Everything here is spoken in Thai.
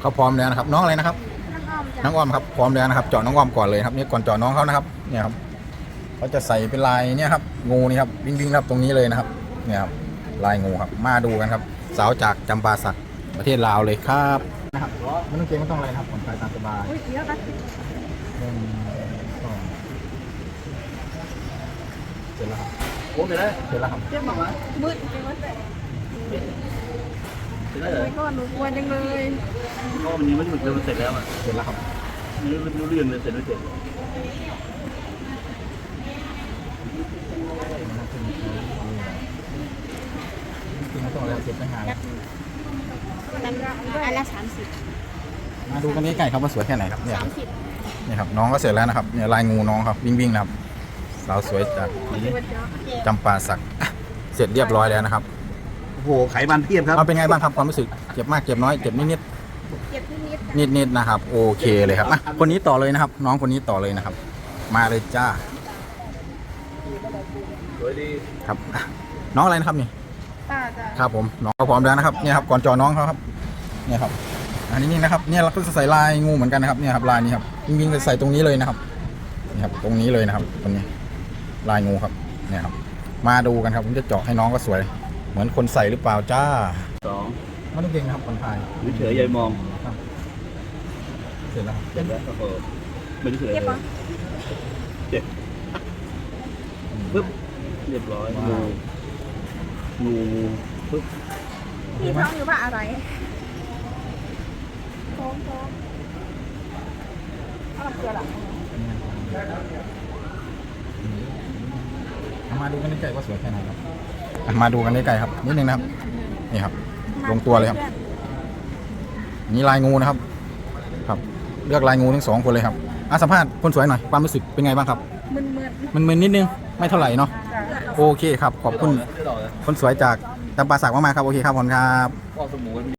เขาพร้อมแล้วนะครับ น้องอะไรนะครับ น้องอ้อมครับพร้อมแล้วนะครับเจาะน้องอ้อมก่อนเลยครับนี่ก่อนเจาะน้องเขานะครับ เนี่ยครับเขาจะใส่เป็นลายเนี่ยครับงูนี่ครับวิ่งวิ่งๆครับตรงนี้เลยนะครับ เนี่ยครับลายงูครับมาดูกันครับ สาวจากจำปาสักประเทศลาวเลยครับนะครับไม่ต้องเกรงไม่ต้องอะไรนะครับผ่อนคลายตามสบายอุ้ยเดี๋ยวกันหนึ่งสองเสร็จแล้วครับโอ้ไม่ได้เสร็จแล้วครับเดี๋ยวบอกว่ามืด ไปหมดเลยไม่ได้เหรอไม่ก็หนูกลัวจังเลยเพราะวันนี้มันหยุดเร็วมันเสร็จแล้วอะเสร็จแล้วครับไม่รู้ไม่รู้เรื่องเลยเสร็จไม่เสร็จจริงๆไม่ต้องอะไรเสร็จไม่หายนั้นอันละสามสิบมาดูกันใกล้ๆครับว่าสวยแค่ไหนครับเนี่ยสามสิบนี่ครับน้องก็เสร็จแล้วนะครับเนี่ยลายงูน้องครับวิ่งวิ่งๆนะครับสาวสวยจากจำปาสักอะเสร็จเรียบร้อยแล้วนะครับ โอ้โหไขมันเพียบครับ เอาเป็นไงบ้างครับความรู้สึกเจ็บมากเจ็บน้อยเจ็บนิดนิดเก็บที่นิดนิดนิดๆนะครับ โอเคเลยครับอะคนนี้ต่อเลยนะครับ น้องคนนี้ต่อเลยนะครับ มาเลยจ้าสวยดีครับอะน้องอะไรนะครับนี่ป้าจะ ครับผมน้องก็พร้อมแล้วนะครับเนี่ยครับก่อนจอน้องเขาครับเนี่ยครับ อันนี้นี่นะครับเนี่ยเราก็จะใส่ลายงูเหมือนกันนะครับเนี่ยครับลายนี้ครับวิ่งวิ่งๆจะใส่ตรงนี้เลยนะครับนี่ครับตรงนี้เลยนะครับตรงนี้ลายงูครับเนี่ยครับมาดูกันครับผมจะเจาะให้น้องก็สวย เหมือนคนใส่หรือเปล่าจ้าสองไม่ต้องเก่งนะครับคนไทยเฉยๆยายมองเสร็จแล้วครับเสร็จแล้วก็เปิดไม่ได้เฉยเก็บเลปะยเจ็บปึ๊บเรียบร้อยงูงูปึ๊บพี่ท้องอยู่ว่าอะไรท้องท้องเอาเกลือหลังเอามาดูกันใกล้ๆว่าสวยแค่ไหนครับ อะมาดูกันใกล้ๆครับ นิดนึงนะครับ นี่ครับ ลงตัวเลยครับ นี่ลายงูนะครับ ครับ เลือกลายงูทั้งสองคนเลยครับอาสัมภาษณ์คนสวยหน่อยความรู้สึกเป็นไงบ้างครับมึนมึนมันมึนนิดนึงไม่เท่าไหร่เนาะโอเคครับขอบคุณไม่ต่อเลยคนสวยจากจำปาสักมากๆครับโอเคครับขอบคุณครับ พ่อสมู